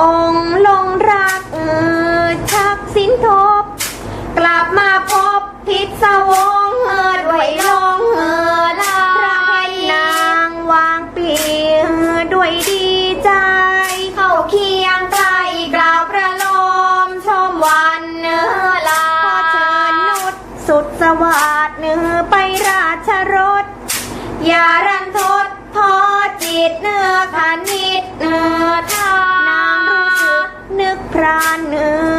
องค์ลงรักชักสินทบ กลับมาพบพิศวงเฮิดไว้ลง ราณเนื้อ